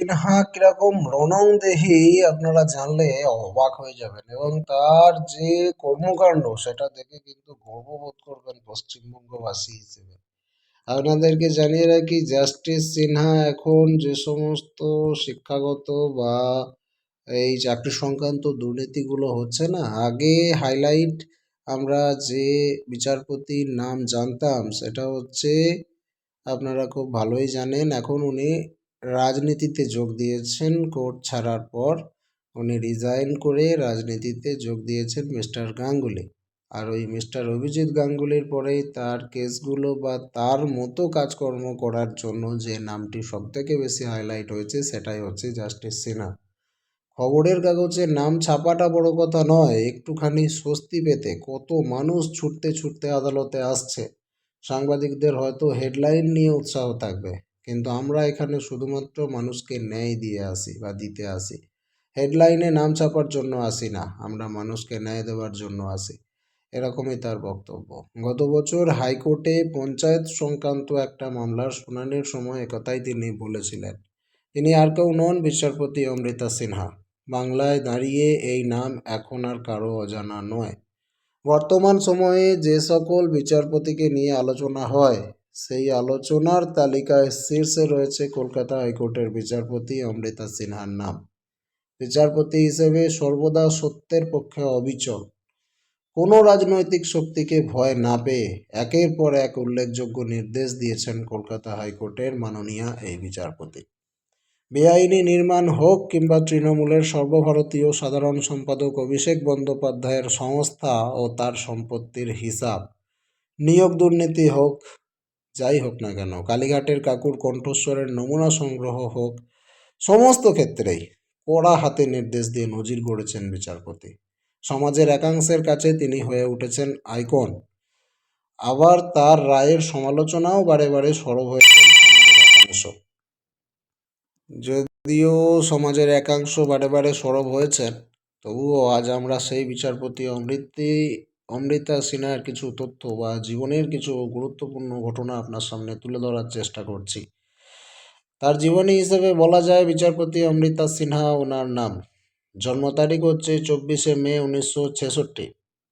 সিনহা কীরকম রণং দেহি আপনারা জানলে অবাক হয়ে যাবেন। এবং তার যে কর্মকাণ্ড, সেটা দেখে কিন্তু গর্ববোধ করবেন পশ্চিমবঙ্গবাসী হিসেবে। আপনাদেরকে জানিয়ে রাখি, জাস্টিস সিনহা এখন যে সমস্ত শিক্ষাগত বা এই চাকরি সংক্রান্ত দুর্নীতিগুলো হচ্ছে না, আগে হাইলাইট আমরা যে বিচারপতির নাম জানতাম, সেটা হচ্ছে, আপনারা খুব ভালোই জানেন, এখন উনি রাজনীতিতে যোগ দিয়েছেন কোর্ট ছাড়ার পর উনি রিজাইন করে রাজনীতিতে যোগ দিয়েছেন মিস্টার গাঙ্গুলি। আর ওই মিস্টার অভিজিৎ গাঙ্গুলির পরেই তার কেসগুলো বা তার মতো কাজকর্ম করার জন্য যে নামটি সবথেকে বেশি হাইলাইট হয়েছে সেটাই হচ্ছে জাস্টিস সিনহা। খবরের কাগজে নাম ছাপাটা বড় কথা নয়, একটুখানি স্বস্তি পেতে কত মানুষ ছুটতে ছুটতে আদালতে আসছে। সাংবাদিকদের হয়তো হেডলাইন নিয়ে উৎসাহ থাকবে। কিন্তু আমরা এখানে শুধুমাত্র মানুষকে ন্যায় দিয়ে আসি বা দিতে আসি। হেডলাইনে নাম ছাপার জন্য আসি না, আমরা মানুষকে ন্যায় দেওয়ার জন্য আসি। এরকমই তার বক্তব্য। গত বছর হাইকোর্টে পঞ্চায়েত সংক্রান্ত একটা মামলার শুনানির সময় একথাই তিনি বলেছিলেন, তিনি আর কেউ নন বিচারপতি অমৃতা সিনহা। বাংলায় দাঁড়িয়ে এই নাম এখন আর কারও অজানা নয়। বর্তমান সময়ে যে সকল বিচারপতিকে নিয়ে আলোচনা হয় সেই আলোচনার তালিকায় শীর্ষে রয়েছে কলকাতা হাইকোর্টের বিচারপতি অমৃতা সিনহার নাম। বিচারপতি হিসেবে সর্বদা সত্যের পক্ষে অবিচল। কোনো রাজনৈতিক শক্তিকে ভয় না পেয়ে একের পর এক উল্লেখযোগ্য নির্দেশ দিয়েছেন কলকাতা হাইকোর্টের মাননীয়া এই বিচারপতি। বেআইনি নির্মাণ হোক কিংবা তৃণমূলের সর্বভারতীয় সাধারণ সম্পাদক অভিষেক বন্দ্যোপাধ্যায়ের সংস্থা ও তার সম্পত্তির হিসাব, নিয়োগ দুর্নীতি হোক যাই হোক না কেন, কালীঘাটের কাকুর কণ্ঠস্বরের নমুনা সংগ্রহ হোক, সমস্ত ক্ষেত্রেই কড়া হাতে নির্দেশ দিয়ে নজির গড়েছেন বিচারপতি। সমাজের একাংশের কাছে তিনি হয়ে উঠেছেন আইকন। আবার তার রায়ের সমালোচনাও বারে বারে সরব হয়েছেন সমাজের একাংশ। যদিও সমাজের একাংশ বারে বারে সরব হয়েছেন, তবুও আজ আমরা সেই বিচারপতি অমৃতি অমৃতা সিনহার কিছু তথ্য বা জীবনের কিছু গুরুত্বপূর্ণ ঘটনা আপনার সামনে তুলে ধরার চেষ্টা করছি। তার জীবনী হিসেবে বলা যায় বিচারপতি অমৃতা সিনহা ওনার নাম। জন্ম তারিখ হচ্ছে চব্বিশে মে উনিশশো ছেষট্টি,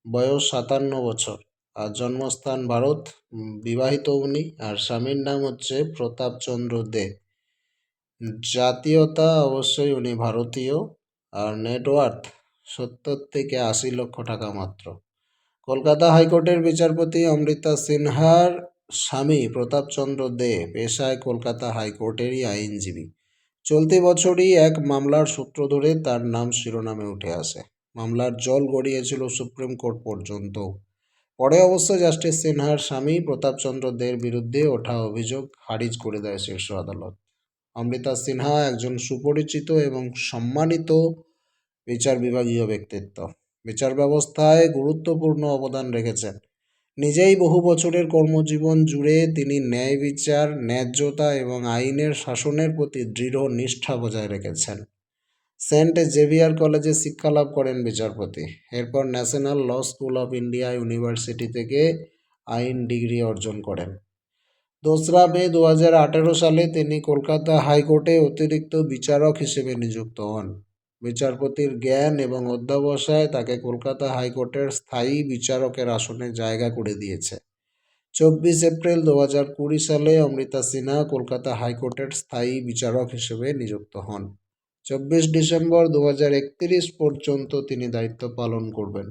বয়স সাতান্ন বছর। আর জন্মস্থান ভারত বিবাহিত উনি। আর স্বামীর নাম হচ্ছে প্রতাপচন্দ্র দে। জাতীয়তা অবশ্যই উনি ভারতীয়। আর নেটওয়ার্থ সত্তর থেকে আশি লক্ষ টাকা মাত্র। কলকাতা হাইকোর্টের বিচারপতি অমৃতা সিনহার স্বামী প্রতাপচন্দ্র দে পেশায় কলকাতা হাইকোর্টেরই আইনজীবী। চলতি বছরই এক মামলার সূত্র ধরে তার নাম শিরোনামে উঠে আসে। মামলার জল গড়িয়েছিল সুপ্রিম কোর্ট পর্যন্ত পরে অবশ্য জাস্টিস সিনহার স্বামী প্রতাপচন্দ্র দের বিরুদ্ধে ওঠা অভিযোগ খারিজ করে দেয় শীর্ষ আদালত। অমৃতা সিনহা একজন সুপরিচিত এবং সম্মানিত বিচার বিভাগীয় ব্যক্তিত্ব। বিচার ব্যবস্থায় গুরুত্বপূর্ণ অবদান রেখেছেন। নিজেই বহু বছরের কর্মজীবন জুড়ে তিনি ন্যায় বিচার, ন্যায্যতা এবং আইনের শাসনের প্রতি দৃঢ় নিষ্ঠা বজায় রেখেছেন। সেন্ট জেভিয়ার কলেজে শিক্ষালাভ করেন বিচারপতি। এরপর National Law School of India University থেকে আইন ডিগ্রি অর্জন করেন। দোসরা মে দু হাজার আঠেরো সালে তিনি কলকাতা হাইকোর্টে অতিরিক্ত বিচারক হিসেবে নিযুক্ত হন। বিচারপতির জ্ঞান এবং অধ্যবসায় তাকে কলকাতা হাইকোর্টের স্থায়ী বিচারকের আসনে জায়গা করে দিয়েছে। চব্বিশ এপ্রিল দু হাজার কুড়ি সালে অমৃতা সিনহা কলকাতা হাইকোর্টের স্থায়ী বিচারক হিসেবে নিযুক্ত হন। চব্বিশ ডিসেম্বর দু হাজার একত্রিশ পর্যন্ত তিনি দায়িত্ব পালন করবেন।